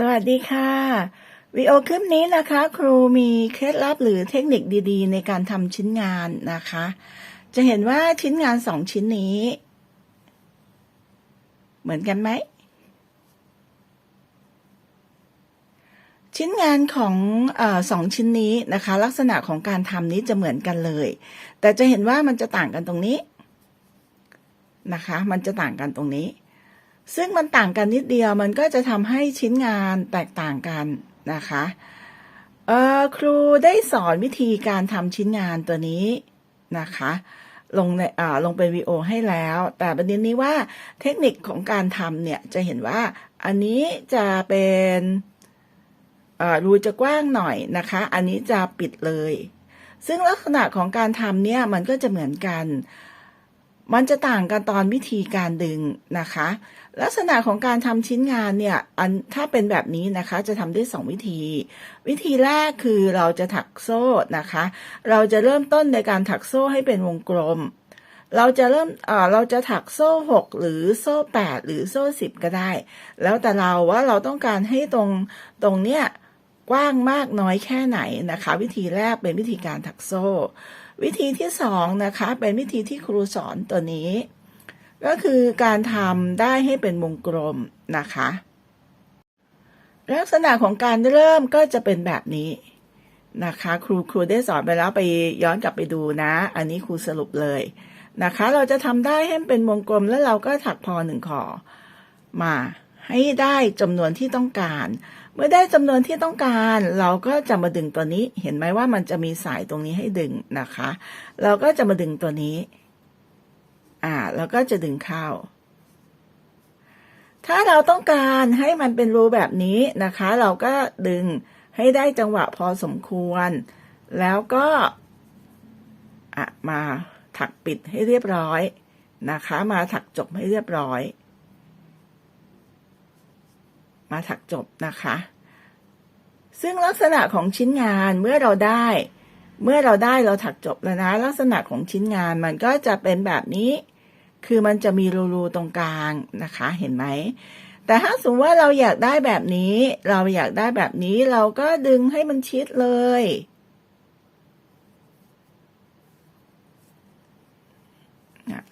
สวัสดีค่ะวิดีโอคลิปนี้นะคะ ครูมีเคล็ดลับหรือเทคนิคดีๆ ในการทำชิ้นงานนะคะ จะเห็นว่าชิ้นงานสองชิ้นนี้ เหมือนกันไหม ชิ้นงานของอสองชิ้นนี้นะคะ ลักษณะของการทำนี้จะเหมือนกันเลย แต่จะเห็นว่ามันจะต่างกันตรงนี้นะคะ มันจะต่างกันตรงนี้ ซึ่งมันต่างกันนิดเดียวมันก็จะทำให้ชิ้นงานแตกต่างกันนะคะครูได้สอนวิธีการทำชิ้นงานตัวนี้นะคะลงในลงเป็นวีโอให้แล้ว แต่ประเด็นนี้ว่าเทคนิคของการทำเนี่ยจะเห็นว่าอันนี้จะเป็นรูจะกว้างหน่อยนะคะ อันนี้จะปิดเลย ซึ่งลักษณะของการทำเนี่ยมันก็จะเหมือนกัน มันจะต่างกันตอนวิธีการดึงนะคะ ลักษณะของการทำชิ้นงานเนี่ยอันถ้าเป็นแบบนี้นะคะจะทำได้ 2 วิธี วิธีแรกคือเราจะถักโซ่นะคะ เราจะเริ่มต้นในการถักโซ่ให้เป็นวงกลม เราจะเริ่มเเราจะถักโซ่ 6 หรือโซ่ 8 หรือโซ่ 10 ก็ได้ แล้วแต่เราว่าเราต้องการให้ตรงตรงเนี้ย กว้างมากน้อยแค่ไหนนะคะ วิธีแรกเป็นวิธีการถักโซ่ วิธีที่สองนะคะเป็นวิธีที่ครูสอนตัวนี้ ก็คือการทำได้ให้เป็นวงกลมนะคะ ลักษณะของการเริ่มก็จะเป็นแบบนี้นะคะ ครูครูได้สอนไปแล้วไปย้อนกลับไปดูนะ อันนี้ครูสรุปเลยนะคะ เราจะทำได้ให้เป็นวงกลมแล้วเราก็ถักพอหนึ่งขอมา ให้ได้จำนวนที่ต้องการ เมื่อได้จำนวนที่ต้องการ เราก็จะมาดึงตัวนี้ เห็นไหมว่ามันจะมีสายตรงนี้ให้ดึงนะคะ เราก็จะมาดึงตัวนี้ อ่าแล้วก็จะดึงเข้า ถ้าเราต้องการให้มันเป็นรูแบบนี้นะคะ เราก็ดึงให้ได้จังหวะพอสมควร แล้วก็อะมาถักปิดให้เรียบร้อยนะคะ มาถักจบให้เรียบร้อย มาถักจบนะคะ ซึ่งลักษณะของชิ้นงานเมื่อเราได้ เมื่อเราได้เราถักจบแล้วนะ ลักษณะของชิ้นงานมันก็จะเป็นแบบนี้ คือมันจะมีรูๆตรงกลางนะคะ เห็นไหมแต่ถ้าสมมติว่าเราอยากได้แบบนี้ เราอยากได้แบบนี้เราก็ดึงให้มันชิดเลย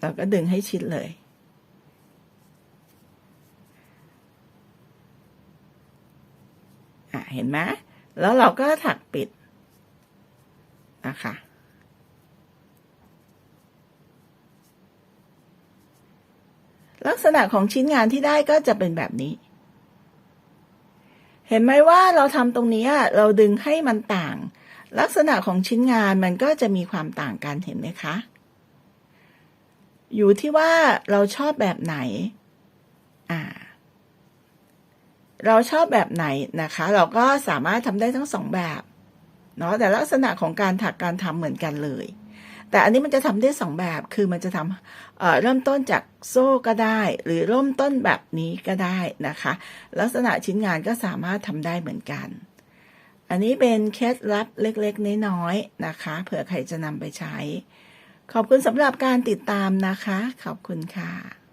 เราก็ดึงให้ชิดเลย เห็นไหมแล้วเราก็ถักปิดนะคะลักษณะของชิ้นงานที่ได้ก็จะเป็นแบบนี้ เห็นไหมว่าเราทำตรงนี้เราดึงให้มันต่าง ลักษณะของชิ้นงานมันก็จะมีความต่างกันเห็นไหมคะ อยู่ที่ว่าเราชอบแบบไหน อ่า เราชอบแบบไหนนะคะ เราก็สามารถทำได้ทั้งสองแบบเนาะแต่ลักษณะของการถักการทำเหมือนกันเลย แต่อันนี้มันจะทำได้สองแบบคือมันจะทำเเริ่มต้นจากโซ่ก็ได้ หรือเริ่มต้นแบบนี้ก็ได้นะคะ ลักษณะชิ้นงานก็สามารถทำได้เหมือนกัน อันนี้เป็นเคล็ดลับเล็กๆ น้อยๆนะคะ เผื่อใครจะนำไปใช้ ขอบคุณสำหรับการติดตามนะคะ ขอบคุณค่ะ